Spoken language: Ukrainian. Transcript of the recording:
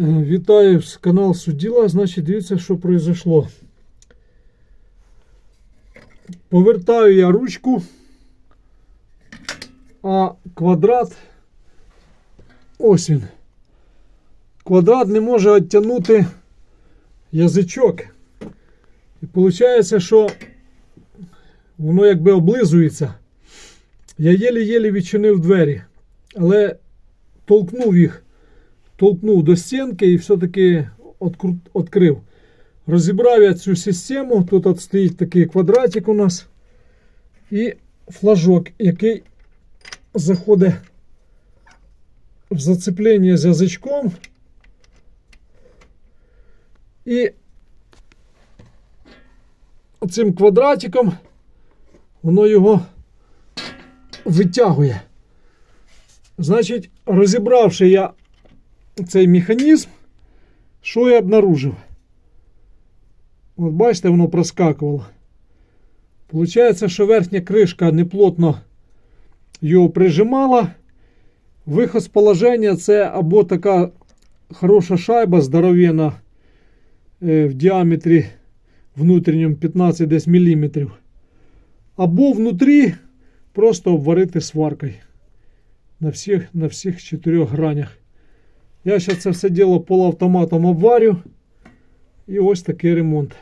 Е, Вітаю канал Суділа. Значить, дивіться, що произошло. Повертаю я ручку, а квадрат. Ось він. Квадрат не може відтягнути язичок. І виходить, що воно якби облизується. Я єлі-єлі відчинив двері, але толкнув їх толкнув до стінки і все-таки відкрив. Розібрав я цю систему. Тут от стоїть такий квадратик у нас. І флажок, який заходить в зацеплення з язичком. І цим квадратиком воно його витягує. Значить, розібравши я цей механізм, що я обнаружив? От бачите, воно проскакувало. Получається, що верхня кришка неплотно його прижимала. Виход з положення це або така хороша шайба здоров'яна е, в діаметрі внутрішньому 15 десь міліметрів. Або внутрі просто обварити сваркою на всіх, на всіх чотирьох гранях. Я зараз це все діло полуавтоматом обварю. І ось такий ремонт.